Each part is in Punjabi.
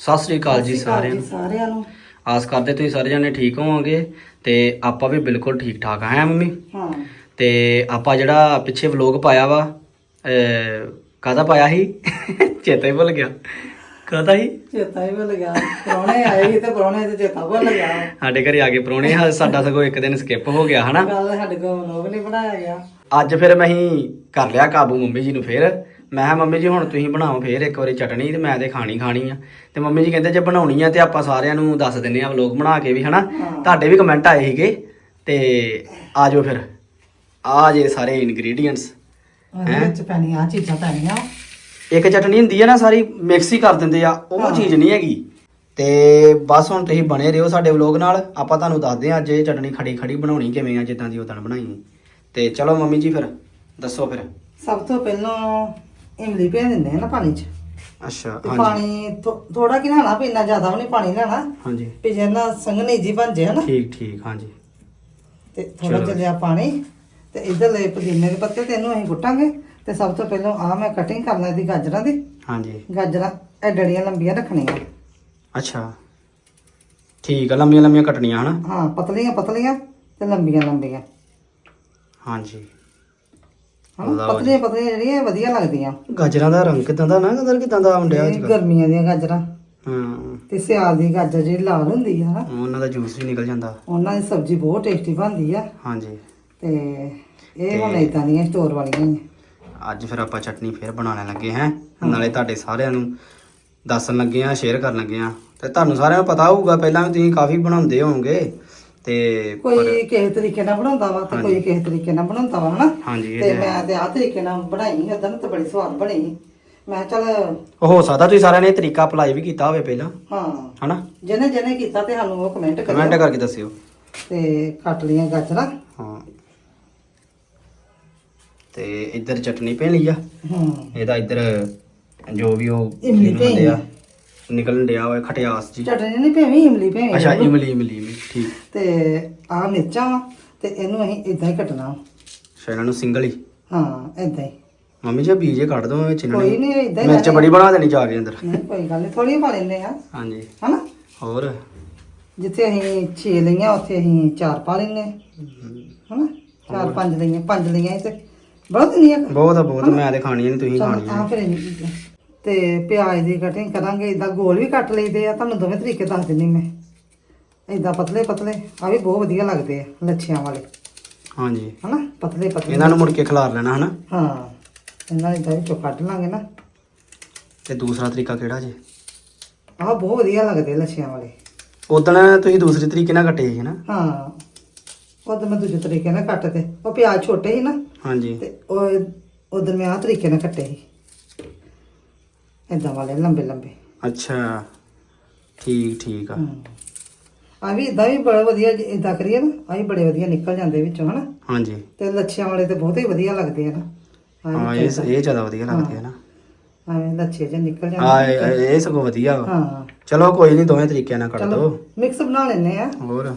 ਸਤਿ ਸ੍ਰੀ ਅਕਾਲ ਜੀ ਸਾਰਿਆਂ ਨੂੰ। ਸਾਰਿਆਂ ਨੂੰ। ਆਸ ਕਰਦੇ ਤੁਸੀਂ ਸਾਰੇ ਜਣੇ ਠੀਕ ਹੋਵੋਗੇ ਤੇ ਆਪਾਂ ਵੀ ਬਿਲਕੁਲ ਠੀਕ ਠਾਕ ਹਾਂ ਮੰਮੀ? ਹਾਂ। ਤੇ ਆਪਾਂ ਜਿਹੜਾ ਪਿੱਛੇ ਵਲੋਗ ਪਾਇਆ ਵਾ ਕਾਹਦਾ ਪਾਇਆ ਸੀ? ਚੇਤਾ ਹੀ ਭੁੱਲ ਗਿਆ। ਕਾਹਦਾ ਸੀ? ਚੇਤਾ ਹੀ ਭੁੱਲ ਗਿਆ। ਪ੍ਰਾਹੁਣੇ ਆਏ ਸੀ ਤੇ ਪ੍ਰਾਹੁਣੇ ਤੇ ਚੇਤਾ ਭੁੱਲ ਗਿਆ। ਸਾਡੇ ਘਰੇ ਆ ਕੇ ਪਰੋਣੇ ਸਾਡਾ ਸਗੋਂ ਇੱਕ ਦਿਨ ਸਕਿਪ ਹੋ ਗਿਆ ਹਨਾ? ਗੱਲ ਸਾਡੇ ਕੋਲ ਲੋਗ ਨਹੀਂ ਬਣਾਇਆ ਗਿਆ। ਅੱਜ ਫਿਰ ਮੈਂ ਹੀ ਕਰ ਲਿਆ ਕਾਬੂ ਮੰਮੀ ਜੀ ਨੂੰ ਫੇਰ। ਮੈਂ ਕਿਹਾ ਮੰਮੀ ਜੀ ਹੁਣ ਤੁਸੀਂ ਬਣਾਓ ਫੇਰ ਇੱਕ ਵਾਰੀ ਚਟਣੀ ਤੇ ਮੈਂ ਤੇ ਖਾਣੀ ਖਾਣੀ ਆ। ਤੇ ਮੰਮੀ ਜੀ ਕਹਿੰਦੇ ਜੇ ਬਣਾਉਣੀ ਆ ਤੇ ਆਪਾਂ ਸਾਰਿਆਂ ਨੂੰ ਦੱਸ ਦਿੰਨੇ ਆ ਵਲੋਗ ਬਣਾ ਕੇ ਵੀ ਹਨਾ। ਤੁਹਾਡੇ ਵੀ ਕਮੈਂਟ ਆਏ ਸੀਗੇ ਤੇ ਆ ਜਾਓ ਫਿਰ। ਆ ਜੇ ਸਾਰੇ ਇਨਗਰੀਡੀਅੰਟਸ ਉਹਦੇ ਵਿੱਚ ਪੈਣੀਆਂ ਚੀਜ਼ਾਂ ਪੈਣੀਆਂ। ਇੱਕ ਚਟਣੀ ਹੁੰਦੀ ਹੈ ਨਾ ਸਾਰੀ ਮਿਕਸ ਹੀ ਕਰ ਦਿੰਦੇ ਆ ਉਹ। ਚੀਜ਼ ਨਹੀਂ ਹੈਗੀ। ਤੇ ਬਸ ਹੁਣ ਤੁਸੀਂ ਬਣੇ ਰਹੋ ਸਾਡੇ ਵਲੋਗ ਨਾਲ। ਆਪਾਂ ਤੁਹਾਨੂੰ ਦੱਸਦੇ ਆ ਅੱਜ ਇਹ ਚਟਣੀ ਖੜੀ ਖੜੀ ਬਣਾਉਣੀ ਕਿਵੇਂ ਆ ਜਿੱਦਾਂ ਦੀ ਉਦੋਂ ਬਣਾਈ। ਤੇ ਚਲੋ ਮੰਮੀ ਜੀ ਫਿਰ ਦੱਸੋ ਫਿਰ। ਸਭ ਤੋਂ ਪਹਿਲਾਂ ਇਮਲੀ ਭੇ ਦਿੰਦੇ ਆ ਨਾ ਪਾਣੀ 'ਚ। ਅੱਛਾ ਤੇ ਹਾਂਜੀ। ਪਾਣੀ ਥੋੜਾ ਕਿ ਲੈਣਾ ਵੀ ਇੰਨਾ ਜ਼ਿਆਦਾ ਵੀ ਨਹੀਂ ਪਾਣੀ ਲੈਣਾ। ਹਾਂਜੀ। ਵੀ ਜਿੰਨਾ ਸੰਘਣੀ ਜੀ ਬਣ ਜੇ ਹਨਾ। ਠੀਕ ਠੀਕ ਹਾਂਜੀ। ਤੇ ਥੋੜਾ ਚਲੋ। ਚੱਲਿਆ ਪਾਣੀ। ਤੇ ਇਧਰ ਲੈ ਪੁਦੀਨੇ ਦੇ ਪੱਤੇ ਤੇ ਇਹਨੂੰ ਅਸੀਂ ਕੁੱਟਾਂਗੇ। ਤੇ ਸਭ ਤੋਂ ਪਹਿਲਾਂ ਆ ਮੈਂ ਕਟਿੰਗ ਕਰਨਾ ਇਹਦੀ ਗਾਜਰਾਂ ਦੀ। ਹਾਂਜੀ। ਗਾਜਰਾਂ ਇਹ ਡੜੀਆਂ ਲੰਬੀਆਂ ਰੱਖਣੀਆਂ। ਅੱਛਾ। ਠੀਕ ਆ ਲੰਮੀਆਂ ਲੰਮੀਆਂ ਕੱਟਣੀਆਂ ਹਨਾ। ਹਾਂ ਪਤਲੀਆਂ ਪਤਲੀਆਂ ਤੇ ਲੰਬੀਆਂ ਲੰਬੀਆਂ ਹਾਂਜੀ। ਲਓ ਜੀ। ਪਤਲੀਆਂ ਪਤਲੀਆਂ ਜਿਹੜੀਆਂ ਵਧੀਆ ਲੱਗਦੀਆਂ। ਗਾਜਰਾਂ ਦਾ ਰੰਗ ਕਿਦਾਂ ਦਾ ਨਾ ਕਦਰ ਕਿਦਾਂ ਦਾ ਆਉਂਦਿਆ ਇਹ? ਗਰਮੀਆਂ ਦੀਆਂ ਗਾਜਰਾਂ। ਹਾਂ। ਤੇ ਸਿਆਲ ਦੀ ਗਾਜਰ ਜਿਹੜੀ ਲਾਲ ਹੁੰਦੀ ਆ ਨਾ ਉਹਨਾਂ ਦਾ ਜੂਸ ਵੀ ਨਿਕਲ ਜਾਂਦਾ। ਉਹਨਾਂ ਦੀ ਸਬਜ਼ੀ ਬਹੁਤ ਟੇਸਟੀ ਬਣਦੀ ਆ। ਹਾਂਜੀ। ਤੇ ਇਹ ਹੁਣ ਇਦਾਂ ਦੀਆਂ ਸਟੋਰ ਵਾਲੀਆਂ ਹੀ ਆ। ਅੱਜ ਫਿਰ ਆਪਾਂ ਚਟਨੀ ਫੇਰ ਬਣਾਉਣ ਲੱਗੇ ਹਾਂ। ਨਾਲੇ ਤੁਹਾਡੇ ਸਾਰਿਆਂ ਨੂੰ ਦੱਸਣ ਲੱਗੇ ਆ ਸ਼ੇਅਰ ਕਰਨ ਲੱਗੇ ਆ ਤੇ ਤੁਹਾਨੂੰ ਸਾਰਿਆਂ ਨੂੰ ਪਤਾ ਹੋਊਗਾ ਪਹਿਲਾਂ ਵੀ ਤੁਸੀਂ ਕਾਫੀ ਬਣਾਉਂਦੇ ਹੋਵੋਗੇ। ਤੇ ਕੋਈ ਕਿਸੇ ਤਰੀਕੇ ਨਾਲ ਬਣਾਉਂਦਾ ਵਾ ਤੇ ਕੋਈ ਕਿਸੇ ਤਰੀਕੇ ਨਾਲ ਬਣਾਉਂਦਾ ਵਾ ਹਨਾ? ਹਾਂਜੀ ਤੇ ਹੈ। ਮੈਂ ਤੇ ਆਹ ਤਰੀਕੇ ਨਾਲ ਬਣਾਈ ਉਦੋਂ ਤੇ ਬੜੀ ਸਵਾਦ ਬਣੀ। ਮੈਂ ਚੱਲ ਹੋ ਸਕਦਾ ਤੁਸੀਂ ਸਾਰਿਆਂ ਨੇ ਇਹ ਤਰੀਕਾ ਅਪਲਾਈ ਵੀ ਕੀਤਾ ਹੋਵੇ ਪਹਿਲਾਂ ਹਾਂ। ਹਨਾ? ਜਿਹਨੇ ਜਿਹਨੇ ਕੀਤਾ ਤੇ ਸਾਨੂੰ ਉਹ ਕਮੈਂਟ ਕਮੈਂਟ ਕਰਿਓ ਕਰਕੇ ਦੱਸਿਓ। ਤੇ ਕੱਟ ਲੀਆਂ ਗਾਜਰਾਂ। ਹਾਂ। ਤੇ ਇੱਧਰ ਚਟਨੀ ਪੈ ਲਈ ਆ। ਹੂੰ। ਇਹਦਾ ਇੱਧਰ ਜੋ ਵੀ ਉਹ ਇਮਲੀ ਹੁੰਦੇ ਆ ਨਿਕਲਣ ਡਿਆ ਹੋਇਆ ਖਟਿਆਸ ਜੀ। ਚਟਨੀ ਨਹੀਂ ਭੇਵੀਂ ਇਮਲੀ ਭੇਵੀਂ ਅੱਛਾ ਇਮਲੀ ਇਮਲੀ ਇਮਲੀ, ਠੀਕ। ਤੇ ਆਹ ਮਿਰਚਾਂ ਵਾ ਤੇ ਇਹਨੂੰ ਅਸੀਂ ਇਦਾਂ ਹੀ ਕੱਟਣਾ ਅੱਛਾ ਇਹਨਾਂ ਨੂੰ ਸਿੰਗਲ ਹੀ? ਹਾਂ ਇਦਾਂ ਹੀ। ਮੰਮੀ ਜੀ ਬੀਜੇ ਕੱਢ ਦੋ ਵਿੱਚ ਇਹਨਾਂ ਕੋਈ ਨਹੀਂ ਇਦਾਂ ਹੀ ਮਿਰਚ। ਬੜੀ ਬਣਾ ਦੇਣੀ ਜਾ ਕੇ ਅੰਦਰ। ਨਹੀਂ ਕੋਈ ਗੱਲ ਨਹੀਂ ਥੋੜੀ ਪਾ ਲੈਂਦੇ ਆ ਹਾਂਜੀ। ਹਨਾ? ਹੋਰ? ਜਿੱਥੇ ਅਸੀਂ 6 ਲਈਆਂ ਉੱਥੇ ਅਸੀਂ 4 ਪਾ ਲੈਂਦੇ। ਹਨਾ? 4 5 ਲਈਆਂ 5 ਲਈਆਂ ਸੀ ਤੇ ਬਹੁਤ ਨਹੀਂ ਆ ਬਹੁਤ ਆ ਬਹੁਤ। ਮੈਂ ਤੇ ਖਾਣੀ ਨਹੀਂ ਤੁਸੀਂ ਖਾਣੀ ਆ ਫਿਰ ਚੀਜ਼ਾਂ। ਤੇ ਪਿਆਜ਼ ਦੀ ਕਟਿੰਗ ਕਰਾਂਗੇ ਇਦਾਂ ਗੋਲ ਵੀ ਕੱਟ ਲਈਦੇ ਆ ਤੁਹਾਨੂੰ ਦੋਵੇਂ ਤਰੀਕੇ ਦੱਸ ਦਿੰਨੀ ਮੈਂ। ਇਦਾਂ ਪਤਲੇ ਪਤਲੇ ਆ ਵੀ ਬਹੁਤ ਵਧੀਆ ਲੱਗਦੇ ਆ ਲੱਛਿਆਂ ਵਾਲੇ। ਹਾਂਜੀ। ਹਨਾ? ਪਤਲੇ ਪਤਲੇ ਇਹਨਾਂ ਨੂੰ ਮੁੜ ਕੇ ਖਿਲਾਰ ਲੈਣਾ ਹਨਾ? ਹਾਂ ਇਹਨਾਂ ਇਦਾਂ ਵਿੱਚੋਂ ਕੱਢ ਲਾਂਗੇ ਨਾ। ਤੇ ਦੂਸਰਾ ਤਰੀਕਾ ਕਿਹੜਾ ਜੀ? ਆਹ ਬਹੁਤ ਵਧੀਆ ਲੱਗਦੇ ਲੱਛਿਆਂ ਵਾਲੇ। ਉਦੋਂ ਤੁਸੀਂ ਦੂਸਰੇ ਤਰੀਕੇ ਨਾਲ ਕੱਟੇ ਸੀ ਨਾ? ਹਾਂ ਤਾਂ ਮੈਂ ਦੂਜੇ ਤਰੀਕੇ ਨਾਲ ਕੱਟ ਤੇ ਉਹ ਪਿਆਜ਼ ਛੋਟੇ ਸੀ ਨਾ। ਹਾਂਜੀ। ਤੇ ਉਹ ਉਧਰ ਮੈਂ ਆਹ ਤਰੀਕੇ ਨਾਲ ਕੱਟੇ ਸੀ। ਇਦਾਂ ਵਾਲੇ ਲੰਬੇ ਲੰਬੇ। ਅੱਛਾ ਠੀਕ ਠੀਕ ਆ। ਆ ਵੀ ਇਦਾਂ ਵੀ ਬੜਾ ਵਧੀਆ ਇਦਾਂ ਕਰੀਏ ਨਾ ਆ ਵੀ ਬੜੇ ਵਧੀਆ ਨਿਕਲ ਜਾਂਦੇ ਵਿੱਚੋਂ ਹਨਾ। ਹਾਂਜੀ। ਤੇ ਲੱਛਿਆਂ ਵਾਲੇ ਤੇ ਬਹੁਤ ਹੀ ਵਧੀਆ ਲੱਗਦੇ ਆ ਨਾ। ਹਾਂ ਇਹ ਇਹ ਜ਼ਿਆਦਾ ਵਧੀਆ ਲੱਗਦੇ ਆ ਨਾ। ਐਵੇਂ ਲੱਛੇ ਜਿਹੇ ਨਿਕਲ ਹਾਂ ਜਾਂਦੇ ਇਹ ਇਹ ਸਗੋਂ ਵਧੀਆ ਵਾ। ਹਾਂ। ਚਲੋ ਕੋਈ ਨਹੀਂ ਦੋਵੇਂ ਤਰੀਕਿਆਂ ਨਾਲ ਕੱਟ ਦੋ। ਮਿਕਸ ਬਣਾ ਲੈਨੇ ਆ। ਹੋਰ।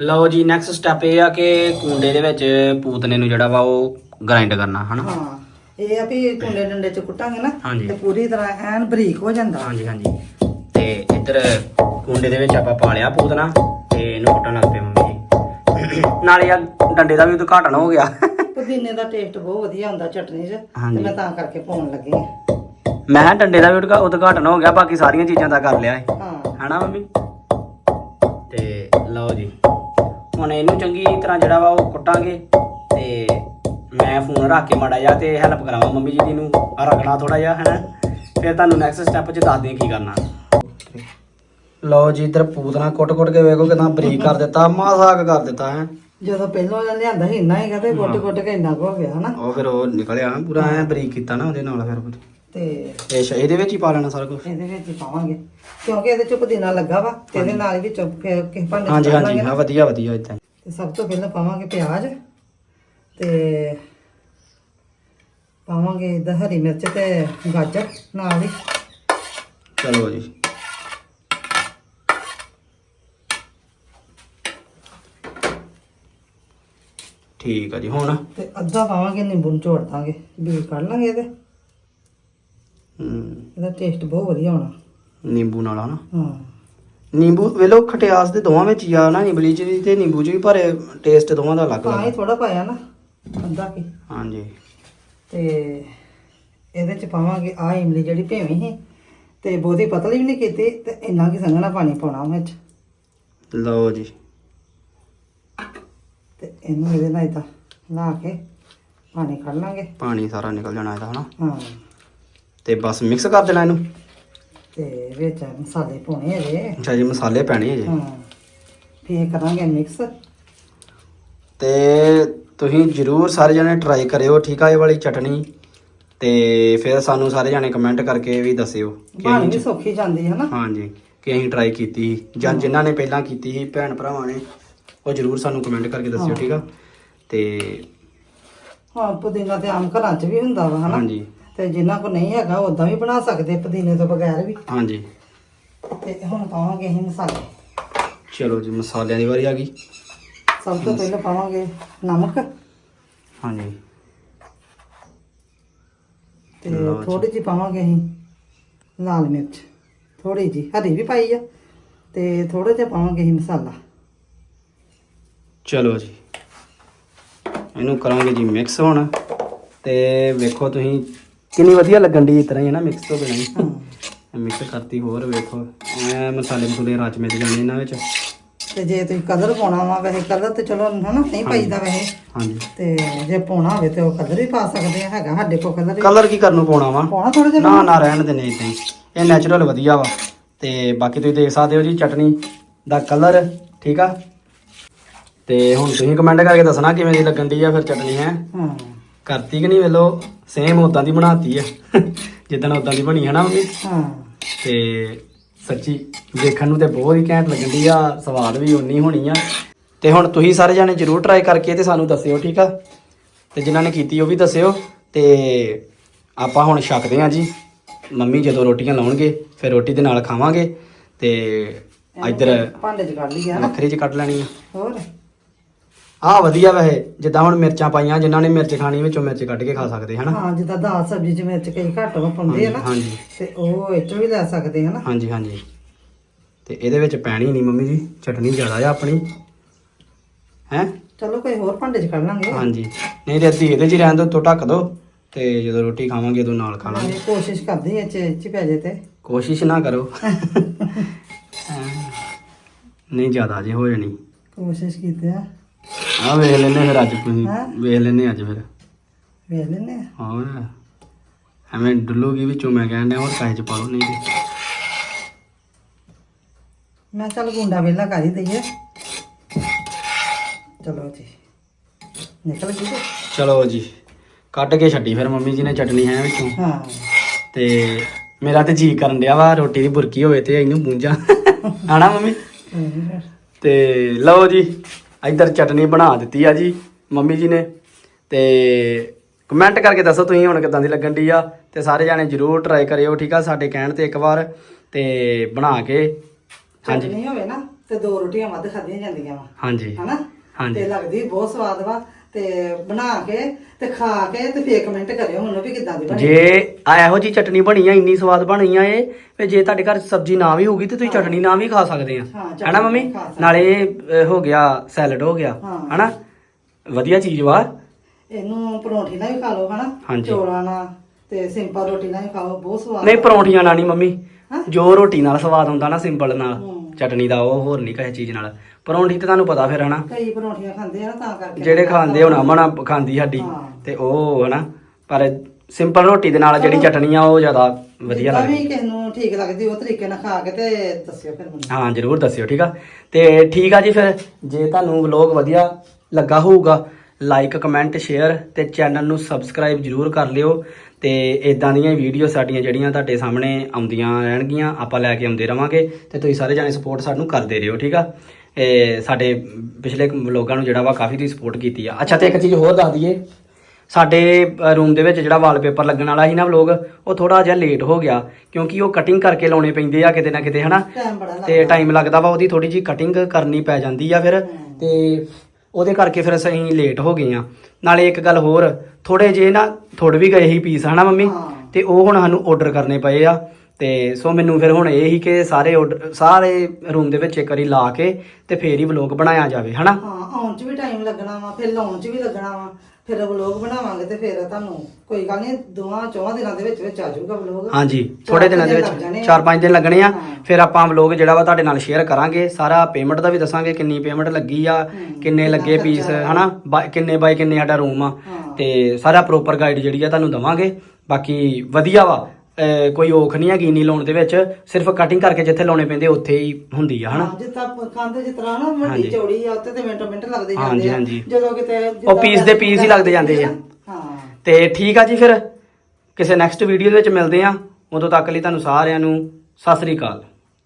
ਲਓ ਜੀ ਨੈਕਸਟ ਸਟੈਪ ਇਹ ਆ ਕਿ ਕੁੰਡੇ ਦੇ ਵਿੱਚ ਪੂਤਨੇ ਨੂੰ ਜਿਹੜਾ ਵਾ ਉਹ ਗ੍ਰਾਈਂਡ ਕਰਨਾ ਹਨਾ। ਹਾਂ। ਇਹ ਆ ਵੀ ਕੁੰਡੇ ਡੰਡੇ ਚ ਕੁੱਟਾਂਗੇ ਨਾ ਹਾਂਜੀ। ਤੇ ਪੂਰੀ ਤਰ੍ਹਾਂ ਐਨ ਬਰੀਕ ਹੋ ਜਾਂਦਾ। ਹਾਂਜੀ ਹਾਂਜੀ। ਤੇ ਇੱਧਰ ਕੁੰਡੇ ਦੇ ਵਿੱਚ ਆਪਾਂ ਪਾ ਲਿਆ ਪੂਤਨਾ ਤੇ ਇਹਨੂੰ ਕੁੱਟਣ ਲੱਗ ਪਏ ਮੰਮੀ ਜੀ। ਨਾਲੇ ਆ ਡੰਡੇ ਦਾ ਵੀ ਉਦਘਾਟਨ ਹੋ ਗਿਆ। ਪੁਦੀਨੇ ਦਾ ਟੇਸਟ ਬਹੁਤ ਵਧੀਆ ਹੁੰਦਾ ਚਟਨੀ 'ਚ ਤੇ। ਮੈਂ ਤਾਂ ਕਰਕੇ ਪਾਉਣ ਲੱਗੀ ਮੈਂ ਕਿਹਾ ਡੰਡੇ ਦਾ ਵੀ ਉਦਘਾ- ਉਦਘਾਟਨ ਹੋ ਗਿਆ ਬਾਕੀ ਸਾਰੀਆਂ ਚੀਜ਼ਾਂ ਦਾ ਕਰ ਲਿਆ ਹੈ ਹਾਂ। ਹਨਾ ਮੰਮੀ? ਤੇ ਲਓ ਜੀ। ਹੁਣ ਇਹਨੂੰ ਚੰਗੀ ਤਰ੍ਹਾਂ ਜਿਹੜਾ ਵਾ ਉਹ ਕੁੱਟਾਂਗੇ ਤੇ ਮੈਂ ਫੋਨ ਰੱਖ ਕੇ ਮਾੜਾ ਜਿਹਾ ਤੇ ਹੈਲਪ ਕਰਾਵਾਂ ਮੰਮੀ ਜੀ ਦੀ ਨੂੰ ਰਗੜਾ ਥੋੜਾ ਜਿਹਾ ਹਨਾ? ਫਿਰ ਤੁਹਾਨੂੰ ਨੈਕਸਟ ਸਟੈਪ 'ਚ ਦੱਸਦੇ ਹਾਂ ਕੀ ਕਰਨਾ। ਲਓ ਜੀ ਇਧਰ ਪੂਤਨਾ ਕੁੱਟ-ਕੁੱਟ ਕੇ ਵੇਖੋ ਕਿਦਾਂ ਬਰੀਕ ਕਰ ਦਿੱਤਾ ਮਾਸਾਕ ਕਰ ਦਿੱਤਾ ਹੈ? ਜਦੋਂ ਪਹਿਲਾਂ ਲਿਆਂਦਾ ਸੀ ਇੰਨਾ ਹੀ ਤੇ ਗੁੱਟ ਗੁੱਟ ਕੇ ਇੰਨਾ ਕੁ ਹੋ ਗਿਆ ਹਨਾ? ਉਹ ਫਿਰ ਉਹ ਨਿਕਲਿਆ ਨਾ ਪੂਰਾ ਐ ਬਰੀਕ ਕੀਤਾ ਨਾ ਉਹਦੇ ਨਾਲ ਫਿਰ ਤੇ ਇਹ ਸ਼- ਇਹਦੇ ਵਿੱਚ ਹੀ ਪਾ ਲੈਣਾ ਸਾਰਾ ਕੁਝ ਇਹਦੇ ਵਿੱਚ ਹੀ ਪਾਵਾਂਗੇ ਕਿਉਂਕਿ ਇਹਦੇ ਚ ਪੁਦੀਨਾ ਲੱਗਾ ਵਾ ਤੇ ਇਹਦੇ ਨਾਲ ਹੀ ਵਿੱਚੋਂ ਫਿਰ ਕਿਸੇ ਭਾਂਡੇ 'ਚ ਹਾਂਜੀ ਹਾਂਜੀ ਨਾ। ਹਾਂ ਵਧੀਆ ਵਧੀਆ ਇਦਾਂ। ਤੇ ਸਭ ਤੋਂ ਪਹਿਲਾਂ ਪਾਵਾਂਗੇ ਪਿਆਜ਼ ਤੇ ਪਾਵਾਂਗੇ ਇਹਦਾ ਹਰੀ ਮਿਰਚ ਤੇ ਗਾਜਰ ਨਾਲ ਹੀ। ਚਲੋ ਜੀ। ਠੀਕ ਆ ਜੀ ਹੁਣ? ਤੇ ਅੱਧਾ ਪਾਵਾਂਗੇ ਨਿੰਬੂ ਨਿਚੋੜ ਦਾਂਗੇ। ਬੀਜ ਕੱਢ ਲਾਂਗੇ ਇਹਦੇ। ਹਮ, ਇਹਦਾ ਟੇਸਟ ਬਹੁਤ ਵਧੀਆ ਹੋਣਾ। ਨਿੰਬੂ ਨਾਲ ਹਨਾ ਹਾਂ। ਨਿੰਬੂ ਵੇਲੋ ਖਟਿਆਸ ਦੇ ਦੋਵਾਂ ਵਿੱਚ ਹੀ ਆ ਨਾ ਇਮਲੀ ਚ ਵੀ ਤੇ ਨਿੰਬੂ ਚ ਵੀ ਪਰ ਟੇਸਟ ਦੋਵਾਂ ਦਾ ਅਲੱਗ ਤਾਂ ਹੀ ਅਲੱਗ ਥੋੜਾ ਪਾਇਆ ਨਾ ਅੱਧਾ ਕੀ। ਹਾਂਜੀ। ਤੇ ਇਹਦੇ ਚ ਪਾਵਾਂਗੇ ਆ ਇਮਲੀ ਜਿਹੜੀ ਭੇਵੀ ਸੀ ਤੇ ਬਹੁਤੀ ਪਤਲੀ ਵੀ ਨਹੀਂ ਕੀਤੀ ਤੇ ਇੰਨਾ ਕੀ ਸੰਘਣਾ ਪਾਣੀ ਪਾਉਣਾ ਵਿੱਚ ਲਓ ਜੀ। ਤੇ ਇਹਨੂੰ ਇਹਦੇ ਨਾਲ ਇਦਾਂ ਲਾ ਕੇ ਪਾਣੀ ਕੱਢ ਲਾਂਗੇ। ਪਾਣੀ ਸਾਰਾ ਨਿਕਲ ਜਾਣਾ ਇਹਦਾ ਹਨਾ? ਹਾਂ। ਤੇ ਬਸ ਮਿਕਸ ਕਰ ਦੇਣਾ ਇਹਨੂੰ? ਤੇ ਵਿੱਚ ਮਸਾਲੇ ਪਾਉਣੇ ਹੈਗੇ ਅੱਛਾ ਜੀ ਮਸਾਲੇ ਪੈਣੇ ਹੈ ਜੀ ਹਾਂ। ਫੇਰ ਕਰਾਂਗੇ ਮਿਕਸ। ਤੇ ਤੁਸੀਂ ਜਰੂਰ ਸਾਰੇ ਜਣੇ ਟਰਾਈ ਕਰਿਓ ਠੀਕ ਆ ਇਹ ਵਾਲੀ ਚਟਨੀ? ਤੇ ਫਿਰ ਸਾਨੂੰ ਸਾਰੇ ਜਣੇ ਕਮੈਂਟ ਕਰਕੇ ਵੀ ਦੱਸਿਓ ਕਿ ਬਣ ਵੀ ਅਸੀਂ ਸੌਖੀ ਜਾਂਦੀ ਹੈ ਨਾ ਹਾਂਜੀ ਕਿ ਅਸੀਂ ਟਰਾਈ ਕੀਤੀ ਸੀ। ਜਾਂ ਜਿਨ੍ਹਾਂ ਨੇ ਪਹਿਲਾਂ ਕੀਤੀ ਸੀ ਭੈਣ ਭਰਾਵਾਂ ਨੇ ਉਹ ਜਰੂਰ ਸਾਨੂੰ ਕਮੈਂਟ ਕਰਕੇ ਦੱਸਿਓ। ਠੀਕ ਆ? ਤੇ ਹਾਂ ਪੁਦੀਨਾ ਤੇ ਆਮ ਘਰਾਂ 'ਚ ਵੀ ਹੁੰਦਾ ਵਾ ਹਨਾ? ਹਾਂਜੀ। ਤੇ ਜਿਨ੍ਹਾਂ ਕੋ ਨਹੀਂ ਹੈਗਾ ਉਦਾਂ ਵੀ ਬਣਾ ਸਕਦੇ ਪੁਦੀਨੇ ਤੋਂ ਬਗੈਰ ਵੀ। ਹਾਂਜੀ। ਤੇ ਹੁਣ ਪਾਵਾਂਗੇ ਅਸੀਂ ਮਸਾਲੇ। ਚਲੋ ਜੀ ਮਸਾਲਿਆਂ ਦੀ ਵਾਰੀ ਆ ਗਈ। ਸਭ ਤੋਂ ਪਹਿਲਾਂ ਪਾਵਾਂਗੇ ਨਮਕ। ਹਾਂਜੀ। ਤੇ ਲਓ ਜੀ। ਥੋੜੀ ਜਿਹੀ ਪਾਵਾਂਗੇ ਅਸੀਂ ਲਾਲ ਮਿਰਚ। ਥੋੜੀ ਜਿਹੀ ਹਰੀ ਵੀ ਪਾਈ ਆ। ਤੇ ਥੋੜਾ ਜਿਹਾ ਪਾਵਾਂਗੇ ਅਸੀਂ ਮਸਾਲਾ। ਚਲੋ ਜੀ। ਇਹਨੂੰ ਕਰਾਂਗੇ ਜੀ ਮਿਕਸ ਹੁਣ। ਤੇ ਵੇਖੋ ਤੁਸੀਂ ਕਿੰਨੀ ਵਧੀਆ ਲੱਗਣ ਦੀ ਇਸ ਤਰ੍ਹਾਂ ਹੀ ਹੈ ਨਾ ਮਿਕਸ ਤੋਂ ਬਿਨਾਂ। ਹੀ। ਮਿਕਸ ਕਰਤੀ ਹੋਰ ਵੇਖੋ। ਐ ਮਸਾਲੇ ਮਸੂਲੇ ਰਚ ਮਿਲ ਜਾਂਦੇ ਇਹਨਾਂ ਵਿੱਚ। ਤੇ ਜੇ ਤੁਸੀਂ ਕਲਰ ਪਾਉਣਾ ਵਾ ਵੈਸੇ ਕਲਰ ਤੇ ਚਲੋ ਹਨਾ ਨਹੀਂ ਪਾਈਦਾ ਵੈਸੇ। ਹਾਂਜੀ। ਤੇ ਜੇ ਪਾਉਣਾ ਹੋਵੇ ਤੇ ਉਹ ਕਲਰ ਵੀ ਪਾ ਸਕਦੇ ਆ ਹੈਗਾ ਸਾਡੇ ਕੋਲ ਕਲਰ ਕਲਰ ਕੀ ਕਰਨ ਨੂੰ ਪਾਉਣਾ ਵਾ? ਪਾਉਣਾ ਥੋੜਾ ਜਿਹਾ ਨਾ ਨਾ। ਰਹਿਣ ਦੇ ਨਹੀਂ ਇਦਾਂ ਹੀ। ਇਹ ਨੈਚੁਰਲ ਵਧੀਆ ਵਾ। ਤੇ ਬਾਕੀ ਤੁਸੀਂ ਦੇਖ ਸਕਦੇ ਹੋ ਜੀ ਚਟਨੀ ਦਾ ਕਲਰ ਠੀਕ ਆ? ਤੇ ਹੁਣ ਤੁਸੀਂ ਕਮੈਂਟ ਕਰਕੇ ਦੱਸਣਾ ਕਿਵੇਂ ਦੀ ਲੱਗਣ ਦੀ ਆ ਫਿਰ ਚਟਨੀ ਹੈ? ਹਾਂ। ਕਰਤੀ ਕਿ ਨਹੀਂ ਵੇਲੋ ਸੇਮ ਉਦਾਂ ਦੀ ਬਣਾਤੀ ਆ। ਜਿੱਦਾਂ ਉਦਾਂ ਦੀ ਬਣੀ ਹੈ ਨਾ ਮੰਮੀ? ਹਾਂ। ਤੇ ਸੱਚੀ ਦੇਖਣ ਨੂੰ ਤੇ ਬਹੁਤ ਹੀ ਘੈਂਟ ਲੱਗਣ ਦੀ ਆ ਸਵਾਦ ਵੀ ਉਨੀ ਹੋਣੀ ਆ। ਤੇ ਹੁਣ ਤੁਸੀਂ ਸਾਰੇ ਜਾਣੇ ਜਰੂਰ ਟਰਾਈ ਕਰਕੇ ਤੇ ਸਾਨੂੰ ਦੱਸਿਓ ਠੀਕ ਆ? ਤੇ ਜਿਨ੍ਹਾਂ ਨੇ ਕੀਤੀ ਉਹ ਵੀ ਦੱਸਿਓ ਤੇ ਆਪਾਂ ਹੁਣ ਛਕਦੇ ਆ ਜੀ। ਮੰਮੀ ਜਦੋਂ ਰੋਟੀਆਂ ਲਾਉਣਗੇ ਫਿਰ ਰੋਟੀ ਦੇ ਨਾਲ ਖਾਵਾਂਗੇ ਤੇ ਇੱਧਰ ਭਾਂਡੇ 'ਚ ਕੱਢ ਹਨਾ ਵੱਖਰੀ ਚ ਕੱਢ ਲੈਣੀ ਆ। ਹੋਰ? ਆਹ ਵਧੀਆ ਵੈਸੇ ਜਿੱਦਾਂ ਹੁਣ ਮਿਰਚਾਂ ਪਾਈਆਂ ਜਿਨ੍ਹਾਂ ਨੇ ਮਿਰਚ ਖਾਣੀ ਵਿੱਚੋਂ ਮਿਰਚ ਕੱਢ ਕੇ ਖਾ ਸਕਦੇ ਹਨਾ? ਹਾਂ ਜਿੱਦਾਂ ਦਾਲ ਸਬਜ਼ੀ 'ਚ ਮਿਰਚ ਕਈ ਘੱਟ ਪਾਉਂਦੇ ਆ ਨਾ ਹਾਂਜੀ ਤੇ ਉਹ ਇਹ 'ਚੋਂ ਵੀ ਲੈ ਸਕਦੇ ਆ ਨਾ ਹਾਂਜੀ ਹਾਂਜੀ। ਤੇ ਇਹਦੇ ਵਿੱਚ ਪੈਣੀ ਨਹੀਂ ਮੰਮੀ ਜੀ। ਚਟਨੀ ਜ਼ਿਆਦਾ ਆ ਆਪਣੀ। ਹੈ? ਚਲੋ ਕੋਈ ਹੋਰ ਭਾਂਡੇ 'ਚ ਕੱਢ ਲਾਂਗੇ। ਹਾਂਜੀ। ਨਹੀਂ ਤੇ ਅੱਧੀ ਇਹਦੇ 'ਚ ਹੀ ਰਹਿਣ ਦੋ ਤੋਂ ਢੱਕ ਦੋ ਤੇ ਜਦੋਂ ਰੋਟੀ ਖਾਵਾਂਗੇ ਉਦੋਂ ਨਾਲ ਖਾ ਲਾਂਗੇ। ਨਾਲੇ ਕੋਸ਼ਿਸ਼ ਕਰਦੀ ਐ ਚ ਚ ਪੈ ਜੇ ਤੇ। ਕੋਸ਼ਿਸ਼ ਨਾ ਕਰੋ। ਨਹੀਂ ਜ਼ਿਆਦਾ ਜੇ ਹੋ ਜਾਣੀ। ਕੋਸ਼ਿਸ਼ ਕੀਤੀ ਆ। ਆ ਵੇਖ ਲੈਨੇ ਫਿਰ ਅੱਜ ਤੁਸੀਂ। ਹੈਂ? ਵੇਖ ਲੈਨੇ ਅੱਜ ਫਿਰ। ਵੇਖ ਲੈਨੇ ਹੋਰ? ਐਵੇਂ ਡੁੱਲੂਗੀ ਵਿੱਚੋਂ ਮੈਂ ਕਹਿਣ ਡਿਆ ਹੋਰ ਕਾਹੇ 'ਚ ਪਾ ਲਓ ਨਹੀਂ ਤੇ। ਮੈਂ ਚੱਲ ਗੁੰਡਾ ਵੇਲਾ ਕਰ ਹੀ ਦਈਏ। ਚਲੋ ਜੀ। ਨਿਕਲ ਗਈ ਤੇ? ਚਲੋ ਜੀ। ਕੱਢ ਕੇ ਛੱਡੀ ਫਿਰ ਮੰਮੀ ਜੀ ਨੇ ਚਟਨੀ ਹੈ ਵਿੱਚੋਂ। ਹਾਂ। ਤੇ ਮੇਰਾ ਤੇ ਜੀ ਕਰਨ ਡਿਆ ਵਾ ਰੋਟੀ ਦੀ ਬੁਰਕੀ ਹੋਵੇ ਤੇ ਇਹਨੂੰ ਪੂੰਝਾਂ। ਆਣਾ ਮੰਮੀ? ਤੇ ਲਓ ਜੀ। ਇੱਧਰ ਚਟਨੀ ਬਣਾ ਦਿੱਤੀ ਆ ਜੀ ਮੰਮੀ ਜੀ ਨੇ। ਤੇ ਕਮੈਂਟ ਕਰਕੇ ਦੱਸੋ ਤੁਸੀਂ ਹੁਣ ਕਿਦਾਂ ਦੀ ਲੱਗਣ ਦੀ ਆ ਤੇ ਸਾਰੇ ਜਾਣੇ ਜਰੂਰ ਟਰਾਈ ਕਰਿਓ ਠੀਕ ਆ? ਸਾਡੇ ਕਹਿਣ ਤੇ ਇੱਕ ਵਾਰ ਤੇ ਬਣਾ ਕੇ। ਹਾਂਜੀ। ਚਟਨੀ ਹੋਵੇ ਨਾ ਤੇ ਦੋ ਰੋਟੀਆਂ ਵੱਧ ਖਾਧੀਆਂ ਜਾਂਦੀਆਂ ਵਾ। ਹਾਂਜੀ। ਹਨਾ? ਹਾਂਜੀ। ਤੇ ਲੱਗਦੀ ਬਹੁਤ ਸਵਾਦ ਵਾ। ਤੇ ਬਣਾ ਕੇ ਤੇ ਖਾ ਕੇ ਤੇ ਫੇਰ ਕਮੈਂਟ ਕਰਿਓ ਮੈਨੂੰ ਵੀ ਕਿੱਦਾਂ ਦੀ ਬਣੀ ਜੇ ਆ ਇਹੋ ਜੀ ਚਟਨੀ ਬਣੀ ਆ ਇੰਨੀ ਸਵਾਦ ਬਣੀ ਆ ਇਹ ਵੀ ਜੇ ਤੁਹਾਡੇ ਘਰ ਸਬਜ਼ੀ ਨਾ ਵੀ ਹੋਊਗੀ ਤੇ ਤੁਸੀਂ ਚਟਨੀ ਨਾਲ ਵੀ ਖਾ ਸਕਦੇ ਆ ਹਾਂ, ਚਟਨੀ ਹੈਨਾ ਮੰਮੀ ਖਾ ਸਕਦੇ। ਨਾਲੇ ਅਹ, ਹੋ ਗਿਆ ਸੈਲਡ ਹੋ ਗਿਆ ਹਾਂ। ਹੈਨਾ ਵਧੀਆ ਚੀਜ਼ ਵਾ ਇਹਨੂੰ ਪਰੌਂਠੀ ਨਾਲ ਵੀ ਖਾ ਲਓ ਹਨਾ ਹਾਂਜੀ। ਚੌਲਾਂ ਨਾਲ ਤੇ ਸਿੰਪਲ ਰੋਟੀ ਨਾਲ ਵੀ ਖਾਓ ਬਹੁਤ ਸਵਾਦ ਨਹੀਂ ਪਰੌਂਠੀਆਂ ਨਾਲ ਨਹੀਂ ਮੰਮੀ ਹਾਂ? ਜੋ ਰੋਟੀ ਨਾਲ ਸਵਾਦ ਹੁੰਦਾ ਨਾ ਸਿੰਪਲ ਨਾਲ ਹੂੰ। ਚਟਨੀ ਦਾ ਉਹ ਹੋਰ ਨਹੀਂ ਕਿਸੇ ਚੀਜ਼ ਨਾਲ ਪਰੌਂਠੀ ਤੇ ਤੁਹਾਨੂੰ ਪਤਾ ਫਿਰ ਹਨਾ? ਕਈ ਪਰੌਂਠੀਆਂ ਖਾਂਦੇ ਆ ਨਾ ਤਾਂ ਕਰਕੇ। ਜਿਹੜੇ ਖਾਂਦੇ ਹੁਣ ਅਮਨ ਖਾਂਦੀ ਸਾਡੀ। ਹਾਂ। ਤੇ ਉਹ ਹਨਾ? ਪਰ ਸਿੰਪਲ ਰੋਟੀ ਦੇ ਨਾਲ ਜਿਹੜੀ ਚਟਨੀ ਆ ਉਹ ਜ਼ਿਆਦਾ ਵਧੀਆ ਜਿੱਦਾਂ ਲੱਗਦੀ ਵੀ ਕਿਸੇ ਨੂੰ ਠੀਕ ਲੱਗਦੀ ਉਹ ਤਰੀਕੇ ਨਾਲ ਖਾ ਕੇ ਤੇ ਦੱਸਿਓ ਫਿਰ ਮੈਨੂੰ। ਹਾਂ ਜਰੂਰ ਦੱਸਿਓ ਠੀਕ ਆ? ਤੇ ਠੀਕ ਆ ਜੀ ਫਿਰ ਜੇ ਤੁਹਾਨੂੰ ਵਲੌਗ ਵਧੀਆ ਲੱਗਾ ਹੋਊਗਾ ਲਾਈਕ ਕਮੈਂਟ ਸ਼ੇਅਰ ਤੇ ਚੈਨਲ ਨੂੰ ਸਬਸਕ੍ਰਾਈਬ ਜਰੂਰ ਕਰ ਲਿਓ। ਤੇ ਇਦਾਂ ਦੀਆਂ ਵੀਡੀਓ ਸਾਡੀਆਂ ਜਿਹੜੀਆਂ ਤੁਹਾਡੇ ਸਾਹਮਣੇ ਆਉਂਦੀਆਂ ਰਹਿਣਗੀਆਂ ਆਪਾਂ ਲੈ ਕੇ ਆਉਂਦੇ ਰਵਾਂਗੇ। ਤੇ ਤੁਸੀਂ ਸਾਰੇ ਜਾਣੇ ਸਪੋਰਟ ਸਾਨੂੰ ਕਰਦੇ ਰਹੋ ਠੀਕ ਆ? ਇਹ ਸਾਡੇ ਪਿਛਲੇ ਵਲੌਗਾਂ ਨੂੰ ਜਿਹੜਾ ਵਾ ਕਾਫੀ ਦੀ ਸਪੋਰਟ ਕੀਤੀ ਆ। ਅੱਛਾ ਤੇ ਇੱਕ ਚੀਜ਼ ਹੋਰ ਦੱਸ ਦਈਏ। ਸਾਡੇ ਰੂਮ ਦੇ ਵਿੱਚ ਜਿਹੜਾ ਵਾਲਪੇਪਰ ਲੱਗਣ ਵਾਲਾ ਸੀ ਨਾ ਵਲੌਗ ਉਹ ਥੋੜਾ ਜਿਹਾ ਲੇਟ ਹੋ ਗਿਆ ਕਿਉਂਕਿ ਉਹ ਕਟਿੰਗ ਕਰਕੇ ਲਾਉਣੇ ਪੈਂਦੇ ਆ ਕਿਤੇ ਨਾ ਕਿਤੇ ਹਨਾ? ਤੇ ਟਾਈਮ ਲੱਗਦਾ ਵਾ ਉਹਦੀ ਥੋੜੀ ਜੀ ਕਟਿੰਗ ਕਰਨੀ ਪੈ ਜਾਂਦੀ ਆ ਫਿਰ। ਤੇ ਉਹਦੇ ਕਰਕੇ ਫਿਰ ਅਸੀਂ ਲੇਟ ਹੋ ਗਏ ਆ। ਨਾਲੇ ਇੱਕ ਗੱਲ ਹੋਰ ਥੋੜੇ ਜੇ ਨਾ ਥੋੜ ਵੀ ਗਏ ਸੀ ਪੀਸ ਹਨਾ ਮੰਮੀ? ਹਾਂ। ਤੇ ਉਹ ਹੁਣ ਸਾਨੂੰ ਆਰਡਰ ਕਰਨੇ ਪਏ ਆ। ਤੇ ਸੋ ਮੈਨੂੰ ਫਿਰ ਹੁਣ ਇਹ ਹੀ ਕਿ ਸਾਰੇ order- ਸਾਰੇ ਰੂਮ ਦੇ ਵਿੱਚ ਇੱਕ ਵਾਰੀ ਲਾ ਕੇ ਤੇ ਫੇਰ ਹੀ ਵਲੌਗ ਬਣਾਇਆ ਜਾਵੇ ਹਨਾ? ਹਾਂ ਆਉਣ 'ਚ ਵੀ ਟਾਈਮ ਲੱਗਣਾ ਵਾ ਫਿਰ ਲਾਉਣ 'ਚ ਵੀ ਲੱਗਣਾ ਵਾ ਫਿਰ ਵਲੋਗ ਬਣਾਵਾਂਗੇ ਤੇ ਫਿਰ ਤੁਹਾਨੂੰ ਕੋਈ ਗੱਲ ਨਹੀਂ ਦੋਵਾਂ ਚੌਹਾਂ ਦਿਨਾਂ ਦੇ ਵਿੱਚ ਵਿੱਚ ਆ ਜਾਊਗਾ ਵਲੋਗ ਹਾਂਜੀ ਥੋੜੇ ਦਿਨਾਂ ਦੇ ਲੱਗ ਜਾਣੇ ਵਿੱਚ ਆ। 4-5 ਦਿਨ ਲੱਗਣੇ ਆ। ਹਾਂ। ਫਿਰ ਆਪਾਂ ਵਲੌਗ ਜਿਹੜਾ ਵਾ ਤੁਹਾਡੇ ਨਾਲ ਸ਼ੇਅਰ ਕਰਾਂਗੇ ਸਾਰਾ ਪੇਮੈਂਟ ਦਾ ਵੀ ਦੱਸਾਂਗੇ ਕਿੰਨੀ ਪੇਮੈਂਟ ਲੱਗੀ ਆ ਕਿੰਨੇ ਲੱਗੇ ਪੀਸ ਹਨਾ? ਬਾ- ਕਿੰਨੇ ਬਾਈ ਕਿੰਨੇ ਸਾਡਾ ਰੂਮ ਆ। ਹਾਂ। ਤੇ ਸਾਰਾ ਪ੍ਰੋਪਰ ਗਾਈਡ ਜਿਹੜੀ ਆ ਤੁਹਾਨੂੰ ਦਵਾਂਗੇ। ਬਾਕੀ ਵਧੀਆ ਵਾ ਕੋਈ ਔਖ ਨਹੀਂ ਹੈਗੀ ਨੀ ਲਾਉਣ ਦੇ ਵਿੱਚ ਸਿਰਫ ਕਟਿੰਗ ਕਰਕੇ ਜਿੱਥੇ ਲਾਉਣੇ ਪੈਂਦੇ ਉੱਥੇ ਹੀ ਹੁੰਦੀ ਆ ਹਨਾ? ਜਿੱਦਾਂ ਕੰਧ ਜਿਸ ਤਰ੍ਹਾਂ ਨਾ ਵੱਡੀ। ਚੌੜੀ ਆ ਉੱਤੇ ਤੇ ਮਿੰਟੋ ਮਿੰਟ ਲੱਗਦੇ ਜਾਂਦੇ ਆ। ਜਦੋਂ ਕਿਤੇ ਉਹ piece ਦੇ piece ਹੀ ਲੱਗਦੇ ਜਾਂਦੇ ਆ। ਹਾਂ। ਤੇ ਠੀਕ ਆ ਜੀ ਫਿਰ। ਕਿਸੇ ਨੈਕਸਟ ਵੀਡੀਓ ਦੇ ਵਿੱਚ ਮਿਲਦੇ ਆ। ਉਦੋਂ ਤੱਕ ਲਈ ਤੁਹਾਨੂੰ ਸਾਰਿਆਂ ਨੂੰ ਸਤਿ ਸ੍ਰੀ ਅਕਾਲ।